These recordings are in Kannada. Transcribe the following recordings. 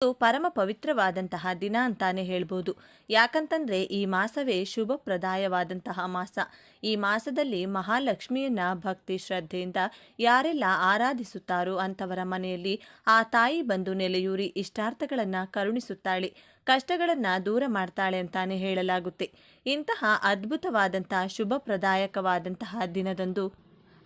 ಇದು ಪರಮ ಪವಿತ್ರವಾದಂತಹ ದಿನ ಅಂತಾನೆ ಹೇಳ್ಬೋದು. ಯಾಕಂತಂದ್ರೆ ಈ ಮಾಸವೇ ಶುಭಪ್ರದಾಯವಾದಂತಹ ಮಾಸ. ಈ ಮಾಸದಲ್ಲಿ ಮಹಾಲಕ್ಷ್ಮಿಯನ್ನ ಭಕ್ತಿ ಶ್ರದ್ಧೆಯಿಂದ ಯಾರೆಲ್ಲ ಆರಾಧಿಸುತ್ತಾರೋ ಅಂಥವರ ಮನೆಯಲ್ಲಿ ಆ ತಾಯಿ ಬಂದು ನೆಲೆಯೂರಿ ಇಷ್ಟಾರ್ಥಗಳನ್ನ ಕರುಣಿಸುತ್ತಾಳೆ. ಕಷ್ಟಗಳನ್ನ ದೂರ ಮಾಡ್ತಾಳೆ ಅಂತಾನೆ ಹೇಳಲಾಗುತ್ತೆ. ಇಂತಹ ಅದ್ಭುತವಾದಂತಹ ಶುಭಪ್ರದಾಯಕವಾದಂತಹ ದಿನದಂದು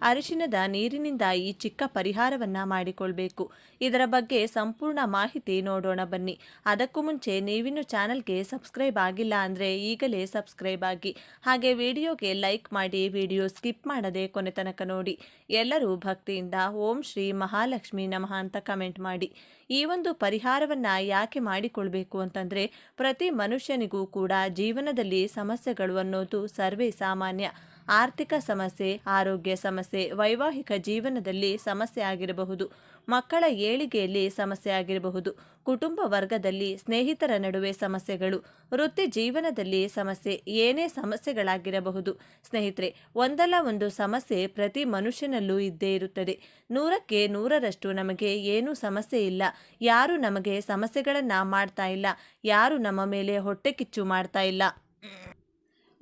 ಅರಿಶಿನದ ನೀರಿನಿಂದ ಈ ಚಿಕ್ಕ ಪರಿಹಾರವನ್ನ ಮಾಡಿಕೊಳ್ಬೇಕು. ಇದರ ಬಗ್ಗೆ ಸಂಪೂರ್ಣ ಮಾಹಿತಿ ನೋಡೋಣ ಬನ್ನಿ. ಅದಕ್ಕೂ ಮುಂಚೆ ನೀವಿನ್ನು ಚಾನಲ್ಗೆ ಸಬ್ಸ್ಕ್ರೈಬ್ ಆಗಿಲ್ಲ ಅಂದರೆ ಈಗಲೇ ಸಬ್ಸ್ಕ್ರೈಬ್ ಆಗಿ. ಹಾಗೆ ವಿಡಿಯೋಗೆ ಲೈಕ್ ಮಾಡಿ ವಿಡಿಯೋ ಸ್ಕಿಪ್ ಮಾಡದೆ ಕೊನೆ ತನಕ ನೋಡಿ. ಎಲ್ಲರೂ ಭಕ್ತಿಯಿಂದ ಓಂ ಶ್ರೀ ಮಹಾಲಕ್ಷ್ಮಿ ನಮಃ ಅಂತ ಕಮೆಂಟ್ ಮಾಡಿ. ಈ ಒಂದು ಪರಿಹಾರವನ್ನ ಯಾಕೆ ಮಾಡಿಕೊಳ್ಬೇಕು ಅಂತಂದ್ರೆ ಪ್ರತಿ ಮನುಷ್ಯನಿಗೂ ಕೂಡ ಜೀವನದಲ್ಲಿ ಸಮಸ್ಯೆಗಳು ಅನ್ನೋದು ಸರ್ವೇ ಸಾಮಾನ್ಯ. ಆರ್ಥಿಕ ಸಮಸ್ಯೆ, ಆರೋಗ್ಯ ಸಮಸ್ಯೆ, ವೈವಾಹಿಕ ಜೀವನದಲ್ಲಿ ಸಮಸ್ಯೆ ಆಗಿರಬಹುದು. ಮಕ್ಕಳ ಏಳಿಗೆಯಲ್ಲಿ ಸಮಸ್ಯೆ ಆಗಿರಬಹುದು. ಕುಟುಂಬ ವರ್ಗದಲ್ಲಿ ಸ್ನೇಹಿತರ ನಡುವೆ ಸಮಸ್ಯೆಗಳು. ವೃತ್ತಿ ಜೀವನದಲ್ಲಿ ಸಮಸ್ಯೆ ಏನೇ ಸಮಸ್ಯೆಗಳಾಗಿರಬಹುದು. ಸ್ನೇಹಿತರೆ, ಒಂದಲ್ಲ ಒಂದು ಸಮಸ್ಯೆ ಪ್ರತಿ ಮನುಷ್ಯನಲ್ಲೂ ಇದ್ದೇ ಇರುತ್ತದೆ. ನೂರಕ್ಕೆ ನೂರರಷ್ಟು ನಮಗೆ ಏನೂ ಸಮಸ್ಯೆ ಇಲ್ಲ. ಯಾರು ನಮಗೆ ಸಮಸ್ಯೆಗಳನ್ನ ಮಾಡ್ತಾ ಇಲ್ಲ. ಯಾರು ನಮ್ಮ ಮೇಲೆ ಹೊಟ್ಟೆ ಕಿಚ್ಚು ಮಾಡ್ತಾ ಇಲ್ಲ.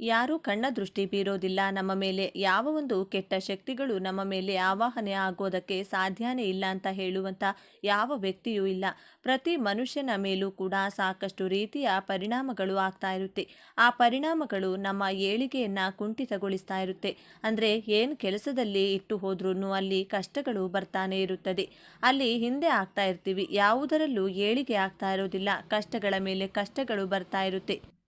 ಯಾರೂ ಕಣ್ಣ ದೃಷ್ಟಿ ಬೀರೋದಿಲ್ಲ. ನಮ್ಮ ಮೇಲೆ ಯಾವ ಒಂದು ಕೆಟ್ಟ ಶಕ್ತಿಗಳು ನಮ್ಮ ಮೇಲೆ ಆವಾಹನೆ ಆಗೋದಕ್ಕೆ ಸಾಧ್ಯನೇ ಇಲ್ಲ ಅಂತ ಹೇಳುವಂಥ ಯಾವ ವ್ಯಕ್ತಿಯೂ ಇಲ್ಲ. ಪ್ರತಿ ಮನುಷ್ಯನ ಮೇಲೂ ಕೂಡ ಸಾಕಷ್ಟು ರೀತಿಯ ಪರಿಣಾಮಗಳು ಆಗ್ತಾ ಇರುತ್ತೆ. ಆ ಪರಿಣಾಮಗಳು ನಮ್ಮ ಏಳಿಗೆಯನ್ನು ಕುಂಠಿತಗೊಳಿಸ್ತಾ ಇರುತ್ತೆ. ಅಂದರೆ ಏನು ಕೆಲಸದಲ್ಲಿ ಇಟ್ಟು ಹೋದ್ರೂ ಅಲ್ಲಿ ಕಷ್ಟಗಳು ಬರ್ತಾನೆ ಇರುತ್ತದೆ. ಅಲ್ಲಿ ಹಿಂದೆ ಆಗ್ತಾ ಇರ್ತೀವಿ. ಯಾವುದರಲ್ಲೂ ಏಳಿಗೆ ಆಗ್ತಾ ಇರೋದಿಲ್ಲ. ಕಷ್ಟಗಳ ಮೇಲೆ ಕಷ್ಟಗಳು ಬರ್ತಾ ಇರುತ್ತೆ.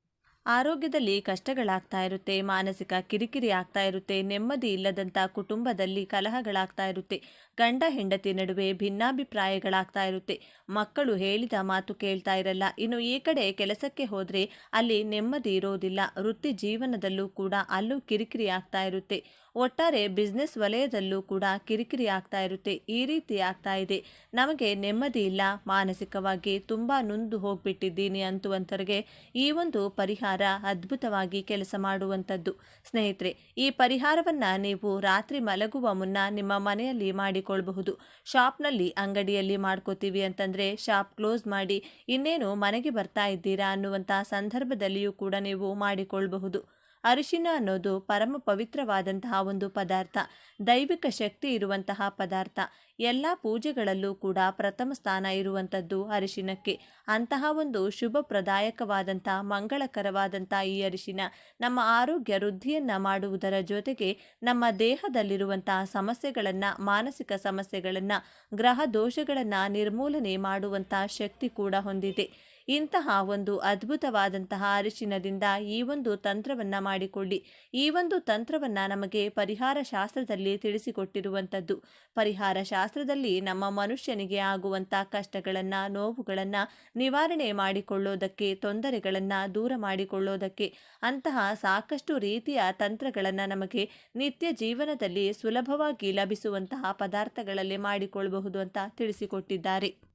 ಆರೋಗ್ಯದಲ್ಲಿ ಕಷ್ಟಗಳಾಗ್ತಾ ಇರುತ್ತೆ, ಮಾನಸಿಕ ಕಿರಿಕಿರಿ ಆಗ್ತಾ ಇರುತ್ತೆ, ನೆಮ್ಮದಿ ಇಲ್ಲದಂಥ ಕುಟುಂಬದಲ್ಲಿ ಕಲಹಗಳಾಗ್ತಾ ಇರುತ್ತೆ, ಗಂಡ ಹೆಂಡತಿ ನಡುವೆ ಭಿನ್ನಾಭಿಪ್ರಾಯಗಳಾಗ್ತಾ ಇರುತ್ತೆ, ಮಕ್ಕಳು ಹೇಳಿದ ಮಾತು ಕೇಳ್ತಾ ಇರಲ್ಲ, ಇನ್ನು ಈ ಕಡೆ ಕೆಲಸಕ್ಕೆ ಹೋದರೆ ಅಲ್ಲಿ ನೆಮ್ಮದಿ ಇರೋದಿಲ್ಲ, ವೃತ್ತಿ ಜೀವನದಲ್ಲೂ ಕೂಡ ಅಲ್ಲೂ ಕಿರಿಕಿರಿ ಆಗ್ತಾ ಇರುತ್ತೆ. ಒಟ್ಟಾರೆ ಬಿಸ್ನೆಸ್ ವಲಯದಲ್ಲೂ ಕೂಡ ಕಿರಿಕಿರಿ ಆಗ್ತಾ ಇರುತ್ತೆ. ಈ ರೀತಿ ಆಗ್ತಾ ಇದೆ. ನಮಗೆ ನೆಮ್ಮದಿ ಇಲ್ಲ. ಮಾನಸಿಕವಾಗಿ ತುಂಬ ನೊಂದು ಹೋಗ್ಬಿಟ್ಟಿದ್ದೀನಿ ಅಂತುವಂತರಿಗೆ ಈ ಒಂದು ಪರಿಹಾರ ಅದ್ಭುತವಾಗಿ ಕೆಲಸ ಮಾಡುವಂಥದ್ದು. ಸ್ನೇಹಿತರೆ, ಈ ಪರಿಹಾರವನ್ನು ನೀವು ರಾತ್ರಿ ಮಲಗುವ ಮುನ್ನ ನಿಮ್ಮ ಮನೆಯಲ್ಲಿ ಮಾಡಿಕೊಳ್ಳಬಹುದು ಶಾಪ್ನಲ್ಲಿ ಅಂಗಡಿಯಲ್ಲಿ ಮಾಡ್ಕೋತೀವಿ ಅಂತಂದರೆ ಶಾಪ್ ಕ್ಲೋಸ್ ಮಾಡಿ ಇನ್ನೇನು ಮನೆಗೆ ಬರ್ತಾ ಇದ್ದೀರಾ ಅನ್ನುವಂಥ ಸಂದರ್ಭದಲ್ಲಿಯೂ ಕೂಡ ನೀವು ಮಾಡಿಕೊಳ್ಬಹುದು. ಅರಿಶಿನ ಅನ್ನೋದು ಪರಮ ಪವಿತ್ರವಾದಂತಹ ಒಂದು ಪದಾರ್ಥ. ದೈವಿಕ ಶಕ್ತಿ ಇರುವಂತಹ ಪದಾರ್ಥ. ಎಲ್ಲ ಪೂಜೆಗಳಲ್ಲೂ ಕೂಡ ಪ್ರಥಮ ಸ್ಥಾನ ಇರುವಂಥದ್ದು ಅರಿಶಿನಕ್ಕೆ. ಅಂತಹ ಒಂದು ಶುಭ ಪ್ರದಾಯಕವಾದಂಥ ಮಂಗಳಕರವಾದಂಥ ಈ ಅರಿಶಿನ ನಮ್ಮ ಆರೋಗ್ಯ ವೃದ್ಧಿಯನ್ನು ಮಾಡುವುದರ ಜೊತೆಗೆ ನಮ್ಮ ದೇಹದಲ್ಲಿರುವಂತಹ ಸಮಸ್ಯೆಗಳನ್ನು, ಮಾನಸಿಕ ಸಮಸ್ಯೆಗಳನ್ನು, ಗ್ರಹ ದೋಷಗಳನ್ನು ನಿರ್ಮೂಲನೆ ಮಾಡುವಂಥ ಶಕ್ತಿ ಕೂಡ ಹೊಂದಿದೆ. ಇಂತಹ ಒಂದು ಅದ್ಭುತವಾದಂತಹ ಅರಿಶಿನದಿಂದ ಈ ಒಂದು ತಂತ್ರವನ್ನು ಮಾಡಿಕೊಳ್ಳಿ. ಈ ಒಂದು ತಂತ್ರವನ್ನು ನಮಗೆ ಪರಿಹಾರ ಶಾಸ್ತ್ರದಲ್ಲಿ ತಿಳಿಸಿಕೊಟ್ಟಿರುವಂಥದ್ದು. ಪರಿಹಾರ ಶಾಸ್ತ್ರದಲ್ಲಿ ನಮ್ಮ ಮನುಷ್ಯನಿಗೆ ಆಗುವಂಥ ಕಷ್ಟಗಳನ್ನು, ನೋವುಗಳನ್ನು ನಿವಾರಣೆ ಮಾಡಿಕೊಳ್ಳೋದಕ್ಕೆ, ತೊಂದರೆಗಳನ್ನು ದೂರ ಮಾಡಿಕೊಳ್ಳೋದಕ್ಕೆ, ಅಂತಹ ಸಾಕಷ್ಟು ರೀತಿಯ ತಂತ್ರಗಳನ್ನು ನಮಗೆ ನಿತ್ಯ ಜೀವನದಲ್ಲಿ ಸುಲಭವಾಗಿ ಲಭಿಸುವಂತಹ ಪದಾರ್ಥಗಳಲ್ಲಿ ಮಾಡಿಕೊಳ್ಳಬಹುದು ಅಂತ ತಿಳಿಸಿಕೊಟ್ಟಿದ್ದಾರೆ.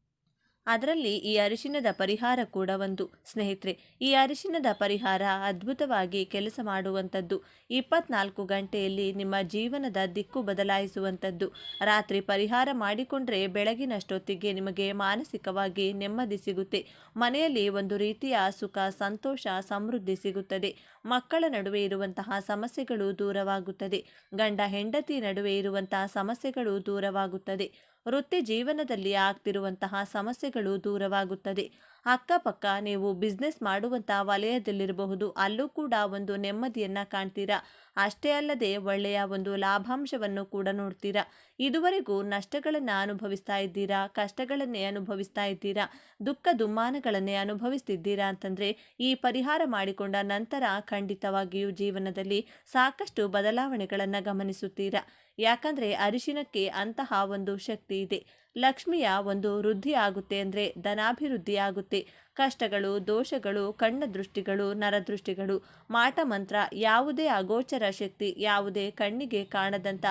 ಅದರಲ್ಲಿ ಈ ಅರಿಶಿನದ ಪರಿಹಾರ ಕೂಡ ಒಂದು. ಸ್ನೇಹಿತರೆ, ಈ ಅರಿಶಿನದ ಪರಿಹಾರ ಅದ್ಭುತವಾಗಿ ಕೆಲಸ ಮಾಡುವಂಥದ್ದು. ಇಪ್ಪತ್ನಾಲ್ಕು ಗಂಟೆಯಲ್ಲಿ ನಿಮ್ಮ ಜೀವನದ ದಿಕ್ಕು ಬದಲಾಯಿಸುವಂಥದ್ದು. ರಾತ್ರಿ ಪರಿಹಾರ ಮಾಡಿಕೊಂಡ್ರೆ ಬೆಳಗಿನಷ್ಟೊತ್ತಿಗೆ ನಿಮಗೆ ಮಾನಸಿಕವಾಗಿ ನೆಮ್ಮದಿ ಸಿಗುತ್ತೆ. ಮನೆಯಲ್ಲಿ ಒಂದು ರೀತಿಯ ಸುಖ, ಸಂತೋಷ, ಸಮೃದ್ಧಿ ಸಿಗುತ್ತದೆ. ಮಕ್ಕಳ ನಡುವೆ ಇರುವಂತಹ ಸಮಸ್ಯೆಗಳು ದೂರವಾಗುತ್ತದೆ. ಗಂಡ, ಹೆಂಡತಿ ನಡುವೆ ಇರುವಂತಹ ಸಮಸ್ಯೆಗಳು ದೂರವಾಗುತ್ತದೆ. ವೃತ್ತಿ ಜೀವನದಲ್ಲಿ ಆಗ್ತಿರುವಂತಹ ಸಮಸ್ಯೆಗಳು ದೂರವಾಗುತ್ತದೆ. ಅಕ್ಕಪಕ್ಕ ನೀವು ಬಿಸ್ನೆಸ್ ಮಾಡುವಂತಹ ವಲಯದಲ್ಲಿರಬಹುದು. ಅಲ್ಲೂ ಕೂಡ ಒಂದು ನೆಮ್ಮದಿಯನ್ನು ಕಾಣ್ತೀರಾ. ಅಷ್ಟೇ ಅಲ್ಲದೆ ಒಳ್ಳೆಯ ಒಂದು ಲಾಭಾಂಶವನ್ನು ಕೂಡ ನೋಡ್ತೀರಾ. ಇದುವರೆಗೂ ನಷ್ಟಗಳನ್ನು ಅನುಭವಿಸ್ತಾ ಇದ್ದೀರಾ? ಕಷ್ಟಗಳನ್ನೇ ಅನುಭವಿಸ್ತಾ ಇದ್ದೀರಾ? ದುಃಖ ದುಮ್ಮಾನಗಳನ್ನೇ ಅನುಭವಿಸ್ತಿದ್ದೀರಾ ಅಂತಂದರೆ ಈ ಪರಿಹಾರ ಮಾಡಿಕೊಂಡ ನಂತರ ಖಂಡಿತವಾಗಿಯೂ ಜೀವನದಲ್ಲಿ ಸಾಕಷ್ಟು ಬದಲಾವಣೆಗಳನ್ನು ಗಮನಿಸುತ್ತೀರಾ. ಯಾಕಂದರೆ ಅರಿಶಿನಕ್ಕೆ ಅಂತಹ ಒಂದು ಶಕ್ತಿ ಇದೆ. ಲಕ್ಷ್ಮಿಯ ಒಂದು ವೃದ್ಧಿ ಆಗುತ್ತೆ ಅಂದರೆ ಧನಾಭಿವೃದ್ಧಿ ಆಗುತ್ತೆ ಕಷ್ಟಗಳು, ದೋಷಗಳು ಕಣ್ಣ ದೃಷ್ಟಿಗಳು ನರದೃಷ್ಟಿಗಳು ಮಾಟ ಮಂತ್ರ ಯಾವುದೇ ಅಗೋಚರ ಶಕ್ತಿ, ಯಾವುದೇ ಕಣ್ಣಿಗೆ ಕಾಣದಂಥ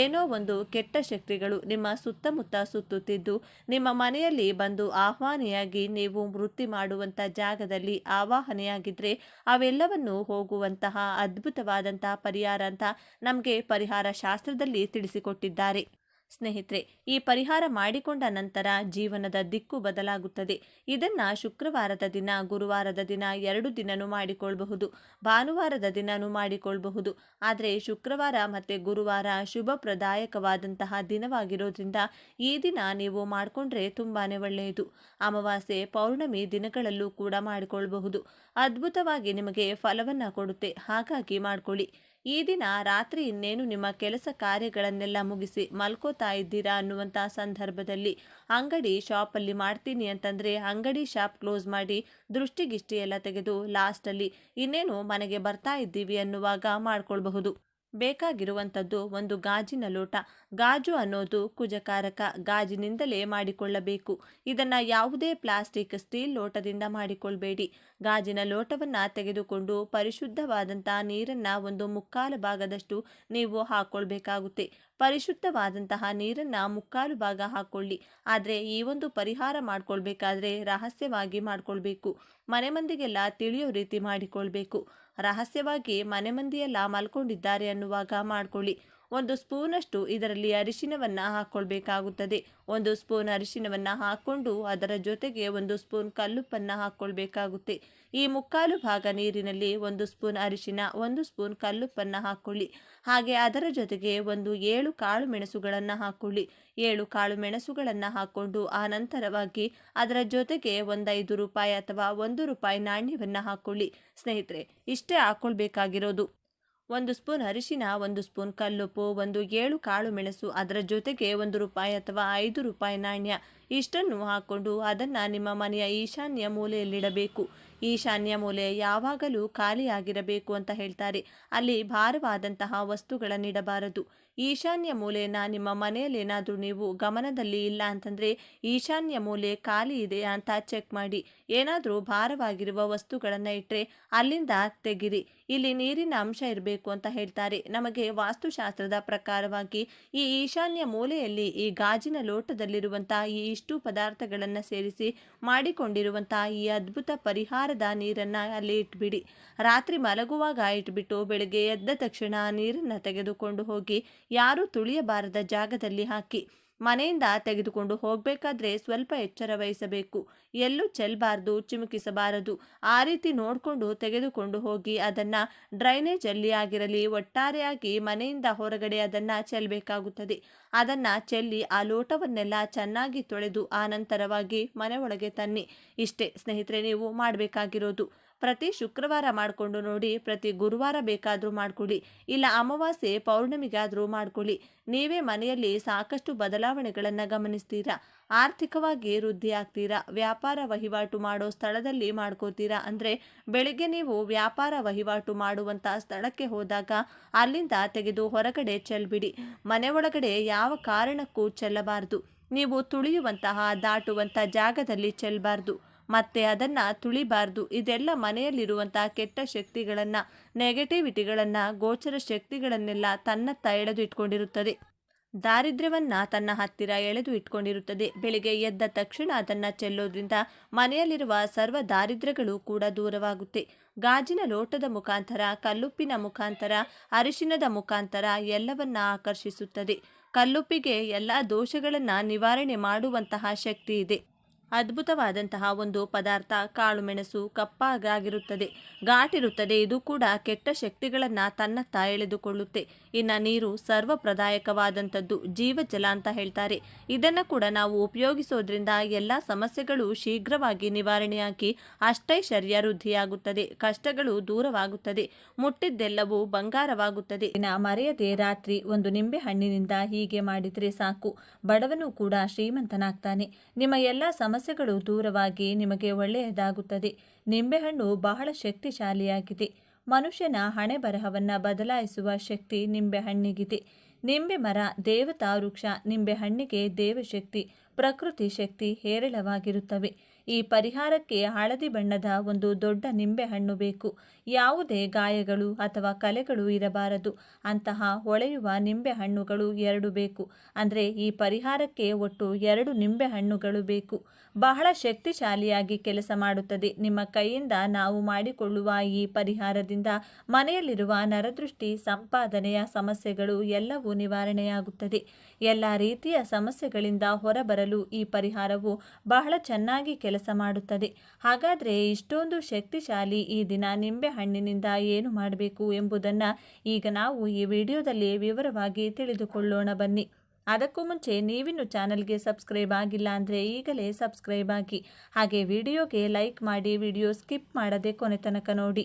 ಏನೋ ಒಂದು ಕೆಟ್ಟ ಶಕ್ತಿಗಳು ನಿಮ್ಮ ಸುತ್ತಮುತ್ತ ಸುತ್ತುತ್ತಿದ್ದು, ನಿಮ್ಮ ಮನೆಯಲ್ಲಿ ಬಂದು ಆಹ್ವಾನಿಯಾಗಿ ನೀವು ವೃತ್ತಿ ಮಾಡುವಂಥ ಜಾಗದಲ್ಲಿ ಆವಾಹನೆಯಾಗಿದ್ದರೆ ಅವೆಲ್ಲವನ್ನು ಹೋಗುವಂತಹ ಅದ್ಭುತವಾದಂತಹ ಪರಿಹಾರ ಅಂತ ನಮಗೆ ಪರಿಹಾರ ಶಾಸ್ತ್ರದಲ್ಲಿ ತಿಳಿಸಿಕೊಟ್ಟಿದ್ದಾರೆ. ಸ್ನೇಹಿತರೆ, ಈ ಪರಿಹಾರ ಮಾಡಿಕೊಂಡ ನಂತರ ಜೀವನದ ದಿಕ್ಕು ಬದಲಾಗುತ್ತದೆ. ಇದನ್ನು ಶುಕ್ರವಾರದ ದಿನ, ಗುರುವಾರದ ದಿನ ಎರಡು ದಿನನೂ ಮಾಡಿಕೊಳ್ಳಬಹುದು ಭಾನುವಾರದ ದಿನನೂ ಮಾಡಿಕೊಳ್ಳಬಹುದು ಆದರೆ ಶುಕ್ರವಾರ ಮತ್ತು ಗುರುವಾರ ಶುಭಪ್ರದಾಯಕವಾದಂತಹ ದಿನವಾಗಿರೋದ್ರಿಂದ ಈ ದಿನ ನೀವು ಮಾಡಿಕೊಂಡ್ರೆ ತುಂಬಾ ಒಳ್ಳೆಯದು. ಅಮಾವಾಸ್ಯೆ, ಪೌರ್ಣಮಿ ದಿನಗಳಲ್ಲೂ ಕೂಡ ಮಾಡಿಕೊಳ್ಳಬಹುದು ಅದ್ಭುತವಾಗಿ ನಿಮಗೆ ಫಲವನ್ನು ಕೊಡುತ್ತೆ. ಹಾಗಾಗಿ ಮಾಡ್ಕೊಳ್ಳಿ. ಈ ದಿನ ರಾತ್ರಿ ಇನ್ನೇನು ನಿಮ್ಮ ಕೆಲಸ ಕಾರ್ಯಗಳನ್ನೆಲ್ಲ ಮುಗಿಸಿ ಮಲ್ಕೋತಾ ಇದ್ದೀರಾ ಅನ್ನುವಂಥ ಸಂದರ್ಭದಲ್ಲಿ ಅಂಗಡಿ ಶಾಪಲ್ಲಿ ಮಾಡ್ತೀನಿ ಅಂತಂದರೆ ಅಂಗಡಿ ಶಾಪ್ ಕ್ಲೋಸ್ ಮಾಡಿ ದೃಷ್ಟಿಗಿಷ್ಟಿ ಎಲ್ಲ ತೆಗೆದು ಲಾಸ್ಟಲ್ಲಿ ಇನ್ನೇನು ಮನೆಗೆ ಬರ್ತಾ ಇದ್ದೀವಿ ಅನ್ನುವಾಗ ಮಾಡ್ಕೊಳ್ಬಹುದು. ಬೇಕಾಗಿರುವಂಥದ್ದು ಒಂದು ಗಾಜಿನ ಲೋಟ. ಗಾಜು ಅನ್ನೋದು ಕುಜಕಾರಕ ಗಾಜಿನಿಂದಲೇ ಮಾಡಿಕೊಳ್ಳಬೇಕು. ಇದನ್ನು ಯಾವುದೇ ಪ್ಲಾಸ್ಟಿಕ್ ಸ್ಟೀಲ್ ಲೋಟದಿಂದ ಮಾಡಿಕೊಳ್ಬೇಡಿ. ಗಾಜಿನ ಲೋಟವನ್ನು ತೆಗೆದುಕೊಂಡು ಪರಿಶುದ್ಧವಾದಂಥ ನೀರನ್ನು ಒಂದು ಮುಕ್ಕಾಲು ಭಾಗದಷ್ಟು ನೀವು ಹಾಕ್ಕೊಳ್ಬೇಕಾಗುತ್ತೆ ಪರಿಶುದ್ಧವಾದಂತಹ ನೀರನ್ನು ಮುಕ್ಕಾಲು ಭಾಗ ಹಾಕ್ಕೊಳ್ಳಿ ಆದರೆ ಈ ಒಂದು ಪರಿಹಾರ ಮಾಡ್ಕೊಳ್ಬೇಕಾದ್ರೆ ರಹಸ್ಯವಾಗಿ ಮಾಡ್ಕೊಳ್ಬೇಕು. ಮನೆ ಮಂದಿಗೆಲ್ಲ ತಿಳಿಯೋ ರೀತಿ ಮಾಡಿಕೊಳ್ಬೇಕು. ರಹಸ್ಯವಾಗಿ ಮನೆ ಮಂದಿಯೆಲ್ಲ ಮಲ್ಕೊಂಡಿದ್ದಾರೆ ಅನ್ನುವಾಗ ಮಾಡ್ಕೊಳ್ಳಿ. ಒಂದು ಸ್ಪೂನಷ್ಟು ಇದರಲ್ಲಿ ಅರಿಶಿನವನ್ನು ಹಾಕ್ಕೊಳ್ಬೇಕಾಗುತ್ತದೆ ಒಂದು ಸ್ಪೂನ್ ಅರಿಶಿನವನ್ನು ಹಾಕ್ಕೊಂಡು ಅದರ ಜೊತೆಗೆ ಒಂದು ಸ್ಪೂನ್ ಕಲ್ಲುಪ್ಪನ್ನು ಹಾಕ್ಕೊಳ್ಬೇಕಾಗುತ್ತೆ ಈ ಮುಕ್ಕಾಲು ಭಾಗ ನೀರಿನಲ್ಲಿ ಒಂದು ಸ್ಪೂನ್ ಅರಿಶಿನ ಒಂದು ಸ್ಪೂನ್ ಕಲ್ಲುಪ್ಪನ್ನು ಹಾಕ್ಕೊಳ್ಳಿ ಹಾಗೆ ಅದರ ಜೊತೆಗೆ ಒಂದು ಏಳು ಕಾಳು ಮೆಣಸುಗಳನ್ನು ಹಾಕ್ಕೊಳ್ಳಿ ಏಳು ಕಾಳು ಮೆಣಸುಗಳನ್ನು ಹಾಕ್ಕೊಂಡು ಆನಂತರವಾಗಿ ನಂತರವಾಗಿ ಅದರ ಜೊತೆಗೆ ಒಂದೈದು ರೂಪಾಯಿ ಅಥವಾ ಒಂದು ರೂಪಾಯಿ ನಾಣ್ಯವನ್ನು ಹಾಕ್ಕೊಳ್ಳಿ ಸ್ನೇಹಿತರೆ, ಇಷ್ಟೇ ಹಾಕ್ಕೊಳ್ಬೇಕಾಗಿರೋದು ಒಂದು ಸ್ಪೂನ್ ಅರಿಶಿನ, ಒಂದು ಸ್ಪೂನ್ ಕಲ್ಲುಪ್ಪು, ಒಂದು ಏಳು ಕಾಳು ಮೆಣಸು, ಅದರ ಜೊತೆಗೆ ಒಂದು ರೂಪಾಯಿ ಅಥವಾ ಐದು ರೂಪಾಯಿ ನಾಣ್ಯ. ಇಷ್ಟನ್ನು ಹಾಕ್ಕೊಂಡು ಅದನ್ನು ನಿಮ್ಮ ಮನೆಯ ಈಶಾನ್ಯ ಮೂಲೆಯಲ್ಲಿಡಬೇಕು. ಈಶಾನ್ಯ ಮೂಲೆ ಯಾವಾಗಲೂ ಖಾಲಿಯಾಗಿರಬೇಕು ಅಂತ ಹೇಳ್ತಾರೆ. ಅಲ್ಲಿ ಭಾರವಾದಂತಹ ವಸ್ತುಗಳನ್ನಿಡಬಾರದು ಈಶಾನ್ಯ ಮೂಲೆಯನ್ನ ನಿಮ್ಮ ಮನೆಯಲ್ಲೇನಾದರೂ ನೀವು ಗಮನದಲ್ಲಿ ಇಲ್ಲ ಅಂತಂದರೆ ಈಶಾನ್ಯ ಮೂಲೆ ಖಾಲಿ ಇದೆಯಾ ಅಂತ ಚೆಕ್ ಮಾಡಿ. ಏನಾದರೂ ಭಾರವಾಗಿರುವ ವಸ್ತುಗಳನ್ನು ಇಟ್ಟರೆ ಅಲ್ಲಿಂದ ತೆಗಿರಿ. ಇಲ್ಲಿ ನೀರಿನ ಅಂಶ ಇರಬೇಕು ಅಂತ ಹೇಳ್ತಾರೆ. ನಮಗೆ ವಾಸ್ತುಶಾಸ್ತ್ರದ ಪ್ರಕಾರವಾಗಿ ಈ ಈಶಾನ್ಯ ಮೂಲೆಯಲ್ಲಿ ಈ ಗಾಜಿನ ಲೋಟದಲ್ಲಿರುವಂತಹ ಈ ಇಷ್ಟು ಪದಾರ್ಥಗಳನ್ನು ಸೇರಿಸಿ ಮಾಡಿಕೊಂಡಿರುವಂತಹ ಈ ಅದ್ಭುತ ಪರಿಹಾರದ ನೀರನ್ನು ಅಲ್ಲಿ ಇಟ್ಬಿಡಿ. ರಾತ್ರಿ ಮಲಗುವಾಗ ಇಟ್ಬಿಟ್ಟು ಬೆಳಗ್ಗೆ ಎದ್ದ ತಕ್ಷಣ ನೀರನ್ನು ತೆಗೆದುಕೊಂಡು ಹೋಗಿ ಯಾರೂ ತುಳಿಯಬಾರದ ಜಾಗದಲ್ಲಿ ಹಾಕಿ. ಮನೆಯಿಂದ ತೆಗೆದುಕೊಂಡು ಹೋಗಬೇಕಾದ್ರೆ ಸ್ವಲ್ಪ ಎಚ್ಚರ ವಹಿಸಬೇಕು. ಎಲ್ಲೂ ಚೆಲ್ಲಬಾರ್ದು ಚಿಮುಕಿಸಬಾರದು. ಆ ರೀತಿ ನೋಡಿಕೊಂಡು ತೆಗೆದುಕೊಂಡು ಹೋಗಿ ಅದನ್ನು ಡ್ರೈನೇಜಲ್ಲಿ ಆಗಿರಲಿ ಒಟ್ಟಾರೆಯಾಗಿ ಮನೆಯಿಂದ ಹೊರಗಡೆ ಅದನ್ನು ಚೆಲ್ಲಬೇಕಾಗುತ್ತದೆ ಅದನ್ನು ಚೆಲ್ಲಿ ಆ ಲೋಟವನ್ನೆಲ್ಲ ಚೆನ್ನಾಗಿ ತೊಳೆದು ಆ ನಂತರವಾಗಿ ಮನೆ ಒಳಗೆ ತನ್ನಿ. ಇಷ್ಟೇ ಸ್ನೇಹಿತರೆ, ನೀವು ಮಾಡಬೇಕಾಗಿರೋದು. ಪ್ರತಿ ಶುಕ್ರವಾರ ಮಾಡಿಕೊಂಡು ನೋಡಿ, ಪ್ರತಿ ಗುರುವಾರ ಬೇಕಾದರೂ ಮಾಡ್ಕೊಳ್ಳಿ. ಇಲ್ಲ, ಅಮಾವಾಸ್ಯೆ ಪೌರ್ಣಮಿಗಾದರೂ ಮಾಡ್ಕೊಳ್ಳಿ. ನೀವೇ ಮನೆಯಲ್ಲಿ ಸಾಕಷ್ಟು ಬದಲಾವಣೆಗಳನ್ನು ಗಮನಿಸ್ತೀರಾ? ಆರ್ಥಿಕವಾಗಿ ವೃದ್ಧಿ ಆಗ್ತೀರಾ? ವ್ಯಾಪಾರ ವಹಿವಾಟು ಮಾಡೋ ಸ್ಥಳದಲ್ಲಿ ಮಾಡ್ಕೋತೀರಾ? ಅಂದರೆ ಬೆಳಿಗ್ಗೆ ನೀವು ವ್ಯಾಪಾರ ವಹಿವಾಟು ಮಾಡುವಂಥ ಸ್ಥಳಕ್ಕೆ ಹೋದಾಗ ಅಲ್ಲಿಂದ ತೆಗೆದು ಹೊರಗಡೆ ಚೆಲ್ಬಿಡಿ. ಮನೆ ಒಳಗಡೆ ಯಾವ ಕಾರಣಕ್ಕೂ ಚೆಲ್ಲಬಾರದು. ನೀವು ತುಳಿಯುವಂತಹ ದಾಟುವಂಥ ಜಾಗದಲ್ಲಿ ಚೆಲ್ಲಬಾರ್ದು ಮತ್ತೆ ಅದನ್ನು ತುಳಿಬಾರ್ದು. ಇದೆಲ್ಲ ಮನೆಯಲ್ಲಿರುವಂಥ ಕೆಟ್ಟ ಶಕ್ತಿಗಳನ್ನು ನೆಗೆಟಿವಿಟಿಗಳನ್ನು ಗೋಚರ ಶಕ್ತಿಗಳನ್ನೆಲ್ಲ ತನ್ನತ್ತ ಎಳೆದು ಇಟ್ಕೊಂಡಿರುತ್ತದೆ. ದಾರಿದ್ರ್ಯವನ್ನು ತನ್ನ ಹತ್ತಿರ ಎಳೆದು ಇಟ್ಕೊಂಡಿರುತ್ತದೆ. ಬೆಳಿಗ್ಗೆ ಎದ್ದ ತಕ್ಷಣ ಅದನ್ನು ಚೆಲ್ಲೋದ್ರಿಂದ ಮನೆಯಲ್ಲಿರುವ ಸರ್ವ ದಾರಿದ್ರ್ಯಗಳು ಕೂಡ ದೂರವಾಗುತ್ತೆ. ಗಾಜಿನ ಲೋಟದ ಮುಖಾಂತರ, ಕಲ್ಲುಪ್ಪಿನ ಮುಖಾಂತರ, ಅರಿಶಿನದ ಮುಖಾಂತರ ಎಲ್ಲವನ್ನ ಆಕರ್ಷಿಸುತ್ತದೆ. ಕಲ್ಲುಪ್ಪಿಗೆ ಎಲ್ಲ ದೋಷಗಳನ್ನು ನಿವಾರಣೆ ಮಾಡುವಂತಹ ಶಕ್ತಿ ಇದೆ. ಅದ್ಭುತವಾದಂತಹ ಒಂದು ಪದಾರ್ಥ ಕಾಳುಮೆಣಸು ಕಪ್ಪಾಗಿರುತ್ತದೆ. ಘಾಟಿರುತ್ತದೆ. ಇದು ಕೂಡ ಕೆಟ್ಟ ಶಕ್ತಿಗಳನ್ನು ತನ್ನತ್ತ ಎಳೆದುಕೊಳ್ಳುತ್ತೆ. ಇನ್ನು ನೀರು ಸರ್ವಪ್ರದಾಯಕವಾದಂಥದ್ದು, ಜೀವಜಲ ಅಂತ ಹೇಳ್ತಾರೆ. ಇದನ್ನು ಕೂಡ ನಾವು ಉಪಯೋಗಿಸೋದ್ರಿಂದ ಎಲ್ಲ ಸಮಸ್ಯೆಗಳು ಶೀಘ್ರವಾಗಿ ನಿವಾರಣೆಯಾಗಿ ಅಷ್ಟೈಶ್ವರ್ಯ ವೃದ್ಧಿಯಾಗುತ್ತದೆ. ಕಷ್ಟಗಳು ದೂರವಾಗುತ್ತದೆ. ಮುಟ್ಟಿದ್ದೆಲ್ಲವೂ ಬಂಗಾರವಾಗುತ್ತದೆ. ಇನ್ನು ಮರೆಯದೆ ರಾತ್ರಿ ಒಂದು ನಿಂಬೆ ಹಣ್ಣಿನಿಂದ ಹೀಗೆ ಮಾಡಿದರೆ ಸಾಕು. ಬಡವನು ಕೂಡ ಶ್ರೀಮಂತನಾಗ್ತಾನೆ. ನಿಮ್ಮ ಎಲ್ಲ ಸಮಸ್ಯೆಗಳು ದೂರವಾಗಿ ನಿಮಗೆ ಒಳ್ಳೆಯದಾಗುತ್ತದೆ. ನಿಂಬೆಹಣ್ಣು ಬಹಳ ಶಕ್ತಿಶಾಲಿಯಾಗಿದೆ. ಮನುಷ್ಯನ ಹಣೆ ಬರಹವನ್ನು ಬದಲಾಯಿಸುವ ಶಕ್ತಿ ನಿಂಬೆಹಣ್ಣಿಗಿದೆ. ನಿಂಬೆ ಮರ, ದೇವತಾ ವೃಕ್ಷ ನಿಂಬೆಹಣ್ಣಿಗೆ ದೇವಶಕ್ತಿ, ಪ್ರಕೃತಿ ಶಕ್ತಿ ಹೇರಳವಾಗಿರುತ್ತವೆ. ಈ ಪರಿಹಾರಕ್ಕೆ ಹಳದಿ ಬಣ್ಣದ ಒಂದು ದೊಡ್ಡ ನಿಂಬೆಹಣ್ಣು ಬೇಕು. ಯಾವುದೇ ಗಾಯಗಳು ಅಥವಾ ಕಲೆಗಳು ಇರಬಾರದು. ಅಂತಹ ಹೊಳೆಯುವ ನಿಂಬೆಹಣ್ಣುಗಳು ಎರಡು ಬೇಕು. ಅಂದರೆ ಈ ಪರಿಹಾರಕ್ಕೆ ಒಟ್ಟು ಎರಡು ನಿಂಬೆಹಣ್ಣುಗಳು ಬೇಕು. ಬಹಳ ಶಕ್ತಿಶಾಲಿಯಾಗಿ ಕೆಲಸ ಮಾಡುತ್ತದೆ. ನಿಮ್ಮ ಕೈಯಿಂದ ನಾವು ಮಾಡಿಕೊಳ್ಳುವ ಈ ಪರಿಹಾರದಿಂದ ಮನೆಯಲ್ಲಿರುವ ನರದೃಷ್ಟಿ, ಸಂಪಾದನೆಯ ಸಮಸ್ಯೆಗಳು ಎಲ್ಲವೂ ನಿವಾರಣೆಯಾಗುತ್ತದೆ. ಎಲ್ಲ ರೀತಿಯ ಸಮಸ್ಯೆಗಳಿಂದ ಹೊರಬರಲು ಈ ಪರಿಹಾರವು ಬಹಳ ಚೆನ್ನಾಗಿ ಕೆಲಸ ಮಾಡುತ್ತದೆ. ಹಾಗಾದರೆ ಇಷ್ಟೊಂದು ಶಕ್ತಿಶಾಲಿ ಈ ದಿನ ನಿಂಬೆ ಹಣ್ಣಿನಿಂದ ಏನು ಮಾಡಬೇಕು ಎಂಬುದನ್ನು ಈಗ ನಾವು ಈ ವಿಡಿಯೋದಲ್ಲಿ ವಿವರವಾಗಿ ತಿಳಿದುಕೊಳ್ಳೋಣ ಬನ್ನಿ. ಅದಕ್ಕೂ ಮುಂಚೆ ನೀವಿನ್ನು ಚಾನಲ್ಗೆ ಸಬ್ಸ್ಕ್ರೈಬ್ ಆಗಿಲ್ಲ ಅಂದರೆ ಈಗಲೇ ಸಬ್ಸ್ಕ್ರೈಬ್ ಆಗಿ. ಹಾಗೆ ವಿಡಿಯೋಗೆ ಲೈಕ್ ಮಾಡಿ ವಿಡಿಯೋ ಸ್ಕಿಪ್ ಮಾಡದೆ ಕೊನೆ ತನಕ ನೋಡಿ.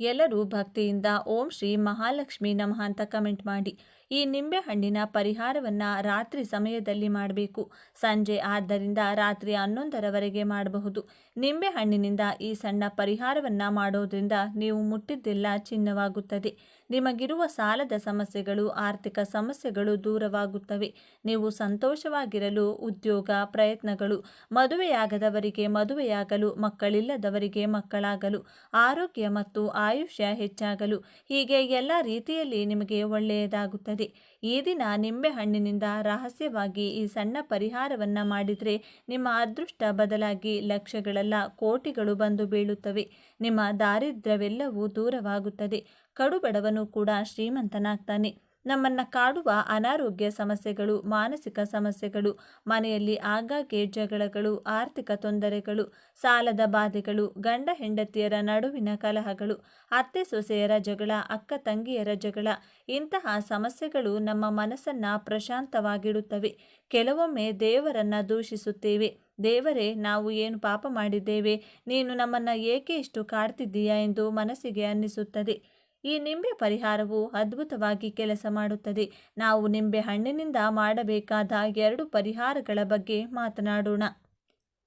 ಎಲ್ಲರೂ ಭಕ್ತಿಯಿಂದ ಓಂ ಶ್ರೀ ಮಹಾಲಕ್ಷ್ಮಿ ನಮಃ ಅಂತ ಕಮೆಂಟ್ ಮಾಡಿ. ಈ ನಿಂಬೆಹಣ್ಣಿನ ಪರಿಹಾರವನ್ನು ರಾತ್ರಿ ಸಮಯದಲ್ಲಿ ಮಾಡಬೇಕು. ಸಂಜೆ ಆದ್ದರಿಂದ ರಾತ್ರಿ ಹನ್ನೊಂದರವರೆಗೆ ಮಾಡಬಹುದು. ನಿಂಬೆಹಣ್ಣಿನಿಂದ ಈ ಸಣ್ಣ ಪರಿಹಾರವನ್ನು ಮಾಡೋದ್ರಿಂದ ನೀವು ಮುಟ್ಟಿದ್ದೆಲ್ಲ ಚಿನ್ನವಾಗುತ್ತದೆ. ನಿಮಗಿರುವ ಸಾಲದ ಸಮಸ್ಯೆಗಳು, ಆರ್ಥಿಕ ಸಮಸ್ಯೆಗಳು ದೂರವಾಗುತ್ತವೆ. ನೀವು ಸಂತೋಷವಾಗಿರಲು ಉದ್ಯೋಗ, ಪ್ರಯತ್ನಗಳು, ಮದುವೆಯಾಗದವರಿಗೆ ಮದುವೆಯಾಗಲು, ಮಕ್ಕಳಿಲ್ಲದವರಿಗೆ ಮಕ್ಕಳಾಗಲು, ಆರೋಗ್ಯ ಮತ್ತು ಆಯುಷ್ಯ ಹೆಚ್ಚಾಗಲು, ಹೀಗೆ ಎಲ್ಲ ರೀತಿಯಲ್ಲಿ ನಿಮಗೆ ಒಳ್ಳೆಯದಾಗುತ್ತದೆ. ಈ ದಿನ ನಿಂಬೆಹಣ್ಣಿನಿಂದ ರಹಸ್ಯವಾಗಿ ಈ ಸಣ್ಣ ಪರಿಹಾರವನ್ನು ಮಾಡಿದರೆ ನಿಮ್ಮ ಅದೃಷ್ಟ ಬದಲಾಗಿ ಲಕ್ಷಗಳೆಲ್ಲ ಕೋಟಿಗಳು ಬಂದು ಬೀಳುತ್ತವೆ. ನಿಮ್ಮ ದಾರಿದ್ರ್ಯವೆಲ್ಲವೂ ದೂರವಾಗುತ್ತದೆ. ಕಡುಬಡವನು ಕೂಡ ಶ್ರೀಮಂತನಾಗ್ತಾನೆ. ನಮ್ಮನ್ನು ಕಾಡುವ ಅನಾರೋಗ್ಯ ಸಮಸ್ಯೆಗಳು, ಮಾನಸಿಕ ಸಮಸ್ಯೆಗಳು, ಮನೆಯಲ್ಲಿ ಆಗಾಗ್ಗೆ ಜಗಳಗಳು, ಆರ್ಥಿಕ ತೊಂದರೆಗಳು, ಸಾಲದ ಬಾಧೆಗಳು, ಗಂಡ ಹೆಂಡತಿಯರ ನಡುವಿನ ಕಲಹಗಳು, ಅತ್ತೆ ಸೊಸೆಯರ ಜಗಳ, ಅಕ್ಕ ತಂಗಿಯರ ಜಗಳ, ಇಂತಹ ಸಮಸ್ಯೆಗಳು ನಮ್ಮ ಮನಸ್ಸನ್ನು ಪ್ರಶಾಂತವಾಗಿಡುತ್ತವೆ. ಕೆಲವೊಮ್ಮೆ ದೇವರನ್ನು ದೂಷಿಸುತ್ತೇವೆ. ದೇವರೇ, ನಾವು ಏನು ಪಾಪ ಮಾಡಿದ್ದೇವೆ? ನೀನು ನಮ್ಮನ್ನು ಏಕೆ ಇಷ್ಟು ಕಾಡ್ತಿದ್ದೀಯಾ ಎಂದು ಮನಸ್ಸಿಗೆ ಅನ್ನಿಸುತ್ತದೆ. ಈ ನಿಂಬೆ ಪರಿಹಾರವು ಅದ್ಭುತವಾಗಿ ಕೆಲಸ ಮಾಡುತ್ತದೆ. ನಾವು ನಿಂಬೆ ಹಣ್ಣಿನಿಂದ ಮಾಡಬೇಕಾದ ಎರಡು ಪರಿಹಾರಗಳ ಬಗ್ಗೆ ಮಾತನಾಡೋಣ.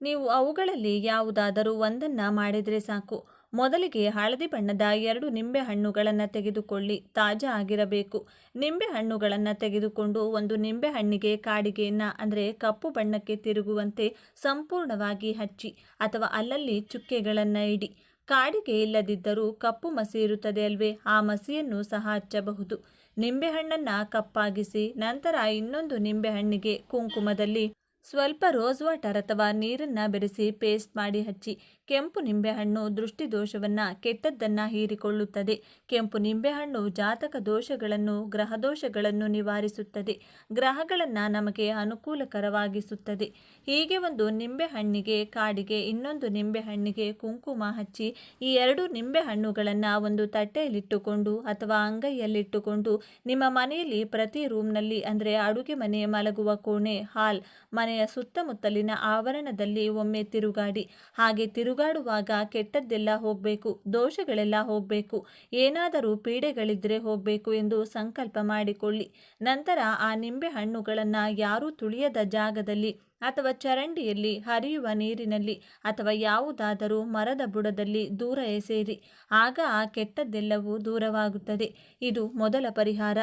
ನೀವು ಅವುಗಳಲ್ಲಿ ಯಾವುದಾದರೂ ಒಂದನ್ನು ಮಾಡಿದರೆ ಸಾಕು. ಮೊದಲಿಗೆ ಹಳದಿ ಬಣ್ಣದ ಎರಡು ನಿಂಬೆ ಹಣ್ಣುಗಳನ್ನು ತೆಗೆದುಕೊಳ್ಳಿ. ತಾಜಾ ಆಗಿರಬೇಕು. ನಿಂಬೆ ಹಣ್ಣುಗಳನ್ನು ತೆಗೆದುಕೊಂಡು ಒಂದು ನಿಂಬೆ ಹಣ್ಣಿಗೆ ಕಾಡಿಗೆಯನ್ನು, ಅಂದರೆ ಕಪ್ಪು ಬಣ್ಣಕ್ಕೆ ತಿರುಗುವಂತೆ ಸಂಪೂರ್ಣವಾಗಿ ಹಚ್ಚಿ ಅಥವಾ ಅಲ್ಲಲ್ಲಿ ಚುಕ್ಕೆಗಳನ್ನು ಇಡಿ. ಕಾಡಿಗೆ ಇಲ್ಲದಿದ್ದರೂ ಕಪ್ಪು ಮಸಿ ಇರುತ್ತದೆ ಅಲ್ವೇ? ಆ ಮಸಿಯನ್ನು ಸಹ ಹಚ್ಚಬಹುದು. ನಿಂಬೆಹಣ್ಣನ್ನು ಕಪ್ಪಾಗಿಸಿ, ನಂತರ ಇನ್ನೊಂದು ನಿಂಬೆಹಣ್ಣಿಗೆ ಕುಂಕುಮದಲ್ಲಿ ಸ್ವಲ್ಪ ರೋಸ್ ವಾಟರ್ ಅಥವಾ ನೀರನ್ನು ಬೆರೆಸಿ ಪೇಸ್ಟ್ ಮಾಡಿ ಹಚ್ಚಿ. ಕೆಂಪು ನಿಂಬೆಹಣ್ಣು ದೃಷ್ಟಿದೋಷವನ್ನು ಕೆಟ್ಟದ್ದನ್ನು ಹೀರಿಕೊಳ್ಳುತ್ತದೆ. ಕೆಂಪು ನಿಂಬೆಹಣ್ಣು ಜಾತಕ ದೋಷಗಳನ್ನು ಗ್ರಹ ದೋಷಗಳನ್ನು ನಿವಾರಿಸುತ್ತದೆ. ಗ್ರಹಗಳನ್ನು ನಮಗೆ ಅನುಕೂಲಕರವಾಗಿಸುತ್ತದೆ. ಹೀಗೆ ಒಂದು ನಿಂಬೆಹಣ್ಣಿಗೆ, ಕಾಡಿಗೆ ಇನ್ನೊಂದು ನಿಂಬೆಹಣ್ಣಿಗೆ ಕುಂಕುಮ ಹಚ್ಚಿ, ಈ ಎರಡು ನಿಂಬೆಹಣ್ಣುಗಳನ್ನು ಒಂದು ತಟ್ಟೆಯಲ್ಲಿಟ್ಟುಕೊಂಡು ಅಥವಾ ಅಂಗೈಯಲ್ಲಿಟ್ಟುಕೊಂಡು ನಿಮ್ಮ ಮನೆಯಲ್ಲಿ ಪ್ರತಿ ರೂಮ್ನಲ್ಲಿ ಅಂದರೆ ಅಡುಗೆ ಮನೆ ಮಲಗುವ ಕೋಣೆ, ಹಾಲ್ ಮನೆಯ ಸುತ್ತಮುತ್ತಲಿನ ಆವರಣದಲ್ಲಿ ಒಮ್ಮೆ ತಿರುಗಾಡಿ. ಹಾಗೆ ತಿರುಗಾಡುವಾಗ ಕೆಟ್ಟದ್ದೆಲ್ಲ ಹೋಗಬೇಕು, ದೋಷಗಳೆಲ್ಲ ಹೋಗಬೇಕು, ಏನಾದರೂ ಪೀಡೆಗಳಿದ್ದರೆ ಹೋಗಬೇಕು ಎಂದು ಸಂಕಲ್ಪ ಮಾಡಿಕೊಳ್ಳಿ. ನಂತರ ಆ ನಿಂಬೆ ಹಣ್ಣುಗಳನ್ನು ಯಾರೂ ತುಳಿಯದ ಜಾಗದಲ್ಲಿ ಅಥವಾ ಚರಂಡಿಯಲ್ಲಿ ಹರಿಯುವ ನೀರಿನಲ್ಲಿ ಅಥವಾ ಯಾವುದಾದರೂ ಮರದ ಬುಡದಲ್ಲಿ ದೂರ ಎಸೆಯಿರಿ. ಆಗ ಆ ಕೆಟ್ಟದ್ದೆಲ್ಲವೂ ದೂರವಾಗುತ್ತದೆ. ಇದು ಮೊದಲ ಪರಿಹಾರ.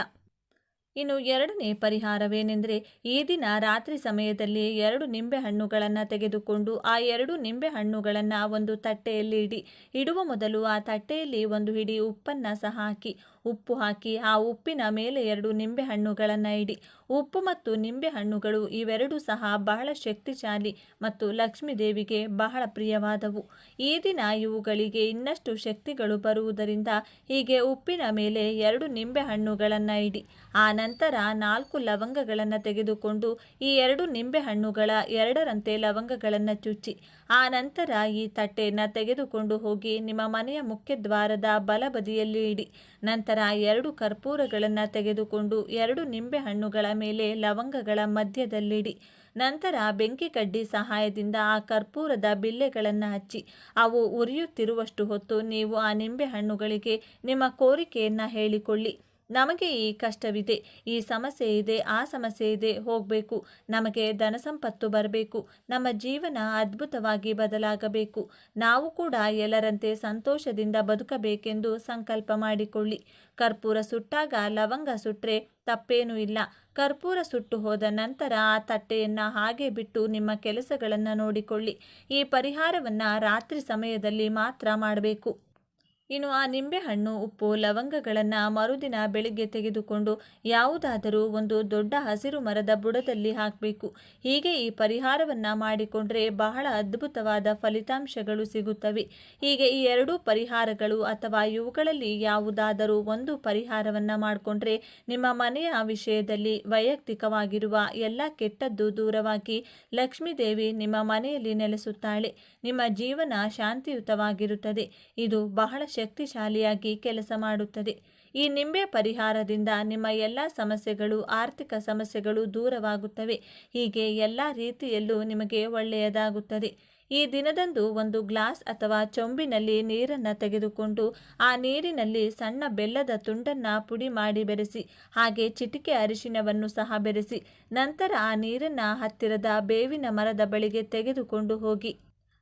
ಇನ್ನು ಎರಡನೇ ಪರಿಹಾರವೇನೆಂದರೆ ಈ ದಿನ ರಾತ್ರಿ ಸಮಯದಲ್ಲಿ ಎರಡು ನಿಂಬೆ ಹಣ್ಣುಗಳನ್ನು ತೆಗೆದುಕೊಂಡು ಆ ಎರಡು ನಿಂಬೆ ಹಣ್ಣುಗಳನ್ನು ಒಂದು ತಟ್ಟೆಯಲ್ಲಿ ಇಡಿ. ಇಡುವ ಮೊದಲು ಆ ತಟ್ಟೆಯಲ್ಲಿ ಒಂದು ಹಿಡಿ ಉಪ್ಪನ್ನು ಸಹ ಹಾಕಿ. ಉಪ್ಪು ಹಾಕಿ, ಆ ಉಪ್ಪಿನ ಮೇಲೆ ಎರಡು ನಿಂಬೆಹಣ್ಣುಗಳನ್ನು ಇಡಿ. ಉಪ್ಪು ಮತ್ತು ನಿಂಬೆಹಣ್ಣುಗಳು ಇವೆರಡೂ ಸಹ ಬಹಳ ಶಕ್ತಿಶಾಲಿ ಮತ್ತು ಲಕ್ಷ್ಮೀ ದೇವಿಗೆ ಬಹಳ ಪ್ರಿಯವಾದವು. ಈ ದಿನ ಇವುಗಳಿಗೆ ಇನ್ನಷ್ಟು ಶಕ್ತಿಗಳು ಬರುವುದರಿಂದ ಹೀಗೆ ಉಪ್ಪಿನ ಮೇಲೆ ಎರಡು ನಿಂಬೆಹಣ್ಣುಗಳನ್ನು ಇಡಿ. ಆ ನಂತರ ನಾಲ್ಕು ಲವಂಗಗಳನ್ನು ತೆಗೆದುಕೊಂಡು ಈ ಎರಡು ನಿಂಬೆಹಣ್ಣುಗಳ ಎರಡರಂತೆ ಲವಂಗಗಳನ್ನು ಚುಚ್ಚಿ, ಆ ನಂತರ ಈ ತಟ್ಟೆಯನ್ನು ತೆಗೆದುಕೊಂಡು ಹೋಗಿ ನಿಮ್ಮ ಮನೆಯ ಮುಖ್ಯ ದ್ವಾರದ ಬಲಬದಿಯಲ್ಲಿ ಇಡಿ. ನಂತರ ಎರಡು ಕರ್ಪೂರಗಳನ್ನು ತೆಗೆದುಕೊಂಡು ಎರಡು ನಿಂಬೆ ಹಣ್ಣುಗಳ ಮೇಲೆ ಲವಂಗಗಳ ಮಧ್ಯದಲ್ಲಿಡಿ. ನಂತರ ಬೆಂಕಿ ಕಡ್ಡಿ ಸಹಾಯದಿಂದ ಆ ಕರ್ಪೂರದ ಬಿಲ್ಲೆಗಳನ್ನು ಹಚ್ಚಿ. ಅವು ಉರಿಯುತ್ತಿರುವಷ್ಟು ಹೊತ್ತು ನೀವು ಆ ನಿಂಬೆ ಹಣ್ಣುಗಳಿಗೆ ನಿಮ್ಮ ಕೋರಿಕೆಯನ್ನು ಹೇಳಿಕೊಳ್ಳಿ. ನಮಗೆ ಈ ಕಷ್ಟವಿದೆ, ಈ ಸಮಸ್ಯೆ ಇದೆ, ಆ ಸಮಸ್ಯೆ ಇದೆ, ಹೋಗಬೇಕು. ನಮಗೆ ಧನ ಸಂಪತ್ತು ಬರಬೇಕು. ನಮ್ಮ ಜೀವನ ಅದ್ಭುತವಾಗಿ ಬದಲಾಗಬೇಕು. ನಾವು ಕೂಡ ಎಲ್ಲರಂತೆ ಸಂತೋಷದಿಂದ ಬದುಕಬೇಕೆಂದು ಸಂಕಲ್ಪ ಮಾಡಿಕೊಳ್ಳಿ. ಕರ್ಪೂರ ಸುಟ್ಟಾಗ ಲವಂಗ ಸುಟ್ಟರೆ ತಪ್ಪೇನೂ ಇಲ್ಲ. ಕರ್ಪೂರ ಸುಟ್ಟು ಹೋದ ನಂತರ ಆ ತಟ್ಟೆಯನ್ನು ಹಾಗೆ ಬಿಟ್ಟು ನಿಮ್ಮ ಕೆಲಸಗಳನ್ನು ನೋಡಿಕೊಳ್ಳಿ. ಈ ಪರಿಹಾರವನ್ನು ರಾತ್ರಿ ಸಮಯದಲ್ಲಿ ಮಾತ್ರ ಮಾಡಬೇಕು. ಇನ್ನು ಆ ನಿಂಬೆಹಣ್ಣು, ಉಪ್ಪು, ಲವಂಗಗಳನ್ನು ಮರುದಿನ ಬೆಳಿಗ್ಗೆ ತೆಗೆದುಕೊಂಡು ಯಾವುದಾದರೂ ಒಂದು ದೊಡ್ಡ ಹಸಿರು ಮರದ ಬುಡದಲ್ಲಿ ಹಾಕಬೇಕು. ಹೀಗೆ ಈ ಪರಿಹಾರವನ್ನು ಮಾಡಿಕೊಂಡ್ರೆ ಬಹಳ ಅದ್ಭುತವಾದ ಫಲಿತಾಂಶಗಳು ಸಿಗುತ್ತವೆ. ಹೀಗೆ ಈ ಎರಡೂ ಪರಿಹಾರಗಳು ಅಥವಾ ಇವುಗಳಲ್ಲಿ ಯಾವುದಾದರೂ ಒಂದು ಪರಿಹಾರವನ್ನು ಮಾಡಿಕೊಂಡ್ರೆ ನಿಮ್ಮ ಮನೆಯ ವಿಷಯದಲ್ಲಿ ವೈಯಕ್ತಿಕವಾಗಿರುವ ಎಲ್ಲ ಕೆಟ್ಟದ್ದು ದೂರವಾಗಿ ಲಕ್ಷ್ಮೀದೇವಿ ನಿಮ್ಮ ಮನೆಯಲ್ಲಿ ನೆಲೆಸುತ್ತಾಳೆ. ನಿಮ್ಮ ಜೀವನ ಶಾಂತಿಯುತವಾಗಿರುತ್ತದೆ. ಇದು ಬಹಳ ಶಕ್ತಿಶಾಲಿಯಾಗಿ ಕೆಲಸ ಮಾಡುತ್ತದೆ. ಈ ನಿಂಬೆ ಪರಿಹಾರದಿಂದ ನಿಮ್ಮ ಎಲ್ಲ ಸಮಸ್ಯೆಗಳು, ಆರ್ಥಿಕ ಸಮಸ್ಯೆಗಳು ದೂರವಾಗುತ್ತವೆ. ಹೀಗೆ ಎಲ್ಲ ರೀತಿಯಲ್ಲೂ ನಿಮಗೆ ಒಳ್ಳೆಯದಾಗುತ್ತದೆ. ಈ ದಿನದಂದು ಒಂದು ಗ್ಲಾಸ್ ಅಥವಾ ಚೊಂಬಿನಲ್ಲಿ ನೀರನ್ನು ತೆಗೆದುಕೊಂಡು ಆ ನೀರಿನಲ್ಲಿ ಸಣ್ಣ ಬೆಲ್ಲದ ತುಂಡನ್ನು ಪುಡಿ ಮಾಡಿ ಬೆರೆಸಿ, ಹಾಗೆ ಚಿಟಿಕೆ ಅರಿಶಿನವನ್ನು ಸಹ ಬೆರೆಸಿ, ನಂತರ ಆ ನೀರನ್ನು ಹತ್ತಿರದ ಬೇವಿನ ಮರದ ಬಳಿಗೆ ತೆಗೆದುಕೊಂಡು ಹೋಗಿ.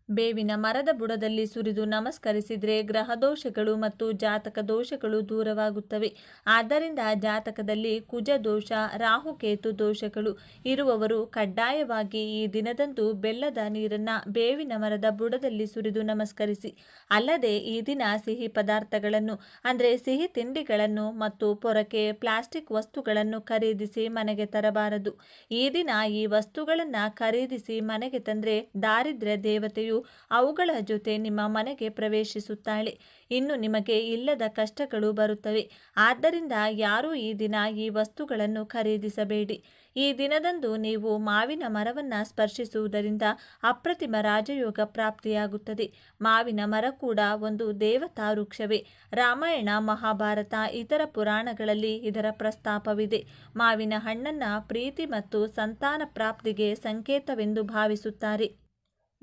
ಬೇವಿನ ಮರದ ಬುಡದಲ್ಲಿ ಸುರಿದು ನಮಸ್ಕರಿಸಿದರೆ ಗ್ರಹದೋಷಗಳು ಮತ್ತು ಜಾತಕ ದೋಷಗಳು ದೂರವಾಗುತ್ತವೆ. ಆದ್ದರಿಂದ ಜಾತಕದಲ್ಲಿ ಕುಜ ದೋಷ ರಾಹುಕೇತು ದೋಷಗಳು ಇರುವವರು ಕಡ್ಡಾಯವಾಗಿ ಈ ದಿನದಂದು ಬೆಲ್ಲದ ನೀರನ್ನು ಬೇವಿನ ಮರದ ಬುಡದಲ್ಲಿ ಸುರಿದು ನಮಸ್ಕರಿಸಿ. ಅಲ್ಲದೆ ಈ ದಿನ ಸಿಹಿ ಪದಾರ್ಥಗಳನ್ನು, ಅಂದರೆ ಸಿಹಿ ತಿಂಡಿಗಳನ್ನು ಮತ್ತು ಪೊರಕೆ ಪ್ಲಾಸ್ಟಿಕ್ ವಸ್ತುಗಳನ್ನು ಖರೀದಿಸಿ ಮನೆಗೆ ತರಬಾರದು. ಈ ದಿನ ಈ ವಸ್ತುಗಳನ್ನು ಖರೀದಿಸಿ ಮನೆಗೆ ತಂದರೆ ದಾರಿದ್ರ್ಯ ದೇವತೆಯು ಅವುಗಳ ಜೊತೆ ನಿಮ್ಮ ಮನೆಗೆ ಪ್ರವೇಶಿಸುತ್ತಾಳೆ. ಇನ್ನು ನಿಮಗೆ ಇಲ್ಲದ ಕಷ್ಟಗಳು ಬರುತ್ತವೆ. ಆದ್ದರಿಂದ ಯಾರೂ ಈ ದಿನ ಈ ವಸ್ತುಗಳನ್ನು ಖರೀದಿಸಬೇಡಿ. ಈ ದಿನದಂದು ನೀವು ಮಾವಿನ ಮರವನ್ನು ಸ್ಪರ್ಶಿಸುವುದರಿಂದ ಅಪ್ರತಿಮ ರಾಜಯೋಗ ಪ್ರಾಪ್ತಿಯಾಗುತ್ತದೆ. ಮಾವಿನ ಮರ ಕೂಡ ಒಂದು ದೇವತಾ ವೃಕ್ಷವೇ. ರಾಮಾಯಣ, ಮಹಾಭಾರತ, ಇತರ ಪುರಾಣಗಳಲ್ಲಿ ಇದರ ಪ್ರಸ್ತಾಪವಿದೆ. ಮಾವಿನ ಹಣ್ಣನ್ನು ಪ್ರೀತಿ ಮತ್ತು ಸಂತಾನ ಪ್ರಾಪ್ತಿಗೆ ಸಂಕೇತವೆಂದು ಭಾವಿಸುತ್ತಾರೆ.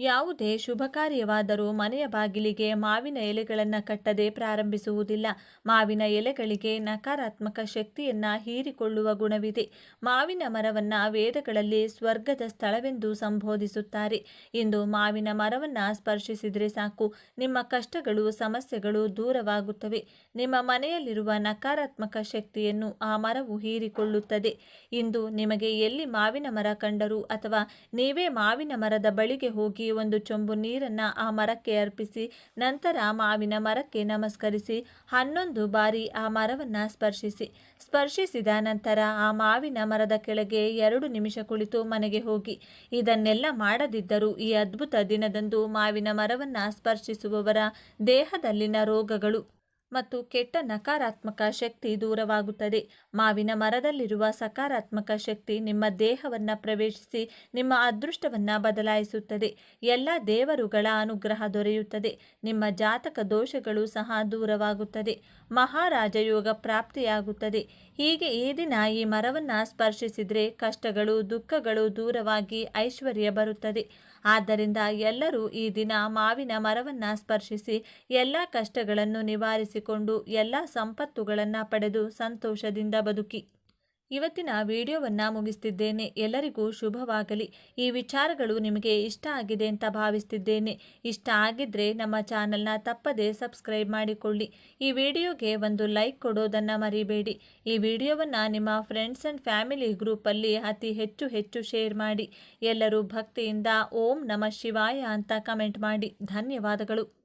ಯಾವುದೇ ಶುಭ ಕಾರ್ಯವಾದರೂ ಮನೆಯ ಬಾಗಿಲಿಗೆ ಮಾವಿನ ಎಲೆಗಳನ್ನು ಕಟ್ಟದೆ ಪ್ರಾರಂಭಿಸುವುದಿಲ್ಲ. ಮಾವಿನ ಎಲೆಗಳಿಗೆ ನಕಾರಾತ್ಮಕ ಶಕ್ತಿಯನ್ನು ಹೀರಿಕೊಳ್ಳುವ ಗುಣವಿದೆ. ಮಾವಿನ ಮರವನ್ನು ವೇದಗಳಲ್ಲಿ ಸ್ವರ್ಗದ ಸ್ಥಳವೆಂದು ಸಂಬೋಧಿಸುತ್ತಾರೆ. ಇಂದು ಮಾವಿನ ಮರವನ್ನು ಸ್ಪರ್ಶಿಸಿದರೆ ಸಾಕು. ನಿಮ್ಮ ಕಷ್ಟಗಳು, ಸಮಸ್ಯೆಗಳು ದೂರವಾಗುತ್ತವೆ. ನಿಮ್ಮ ಮನೆಯಲ್ಲಿರುವ ನಕಾರಾತ್ಮಕ ಶಕ್ತಿಯನ್ನು ಆ ಮರವು ಹೀರಿಕೊಳ್ಳುತ್ತದೆ. ಇಂದು ನಿಮಗೆ ಎಲ್ಲಿ ಮಾವಿನ ಮರ ಕಂಡರೂ ಅಥವಾ ನೀವೇ ಮಾವಿನ ಮರದ ಬಳಿಗೆ ಹೋಗಿ ಒಂದು ಚೊಂಬು ನೀರನ್ನು ಆ ಮರಕ್ಕೆ ಅರ್ಪಿಸಿ, ನಂತರ ಮಾವಿನ ಮರಕ್ಕೆ ನಮಸ್ಕರಿಸಿ, ಹನ್ನೊಂದು ಬಾರಿ ಆ ಮರವನ್ನು ಸ್ಪರ್ಶಿಸಿ. ಸ್ಪರ್ಶಿಸಿದ ನಂತರ ಆ ಮಾವಿನ ಮರದ ಕೆಳಗೆ ಎರಡು ನಿಮಿಷ ಕುಳಿತು ಮನೆಗೆ ಹೋಗಿ. ಇದನ್ನೆಲ್ಲ ಮಾಡದಿದ್ದರೂ ಈ ಅದ್ಭುತ ದಿನದಂದು ಮಾವಿನ ಮರವನ್ನು ಸ್ಪರ್ಶಿಸುವವರ ದೇಹದಲ್ಲಿನ ರೋಗಗಳು ಮತ್ತು ಕೆಟ್ಟ ನಕಾರಾತ್ಮಕ ಶಕ್ತಿ ದೂರವಾಗುತ್ತದೆ. ಮಾವಿನ ಮರದಲ್ಲಿರುವ ಸಕಾರಾತ್ಮಕ ಶಕ್ತಿ ನಿಮ್ಮ ದೇಹವನ್ನು ಪ್ರವೇಶಿಸಿ ನಿಮ್ಮ ಅದೃಷ್ಟವನ್ನು ಬದಲಾಯಿಸುತ್ತದೆ. ಎಲ್ಲ ದೇವರುಗಳ ಅನುಗ್ರಹ ದೊರೆಯುತ್ತದೆ. ನಿಮ್ಮ ಜಾತಕ ದೋಷಗಳು ಸಹ ದೂರವಾಗುತ್ತದೆ. ಮಹಾರಾಜ ಯೋಗ ಪ್ರಾಪ್ತಿಯಾಗುತ್ತದೆ. ಹೀಗೆ ಈ ದಿನ ಈ ಮರವನ್ನು ಸ್ಪರ್ಶಿಸಿದರೆ ಕಷ್ಟಗಳು, ದುಃಖಗಳು ದೂರವಾಗಿ ಐಶ್ವರ್ಯ ಬರುತ್ತದೆ. ಆದ್ದರಿಂದ ಎಲ್ಲರೂ ಈ ದಿನ ಮಾವಿನ ಮರವನ್ನು ಸ್ಪರ್ಶಿಸಿ ಎಲ್ಲ ಕಷ್ಟಗಳನ್ನು ನಿವಾರಿಸಿಕೊಂಡು ಎಲ್ಲ ಸಂಪತ್ತುಗಳನ್ನು ಪಡೆದು ಸಂತೋಷದಿಂದ ಬದುಕಿ. ಇವತ್ತಿನ ವಿಡಿಯೋವನ್ನು ಮುಗಿಸ್ತಿದ್ದೇನೆ. ಎಲ್ಲರಿಗೂ ಶುಭವಾಗಲಿ. ಈ ವಿಚಾರಗಳು ನಿಮಗೆ ಇಷ್ಟ ಆಗಿದೆ ಅಂತ ಭಾವಿಸ್ತಿದ್ದೇನೆ. ಇಷ್ಟ ಆಗಿದ್ದರೆ ನಮ್ಮ ಚಾನಲ್ನ ತಪ್ಪದೇ ಸಬ್ಸ್ಕ್ರೈಬ್ ಮಾಡಿಕೊಳ್ಳಿ. ಈ ವಿಡಿಯೋಗೆ ಒಂದು ಲೈಕ್ ಕೊಡೋದನ್ನು ಮರಿಬೇಡಿ. ಈ ವಿಡಿಯೋವನ್ನು ನಿಮ್ಮ ಫ್ರೆಂಡ್ಸ್ ಆ್ಯಂಡ್ ಫ್ಯಾಮಿಲಿ ಗ್ರೂಪಲ್ಲಿ ಅತಿ ಹೆಚ್ಚು ಹೆಚ್ಚು ಶೇರ್ ಮಾಡಿ. ಎಲ್ಲರೂ ಭಕ್ತಿಯಿಂದ ಓಂ ನಮ ಶಿವಾಯ ಅಂತ ಕಮೆಂಟ್ ಮಾಡಿ. ಧನ್ಯವಾದಗಳು.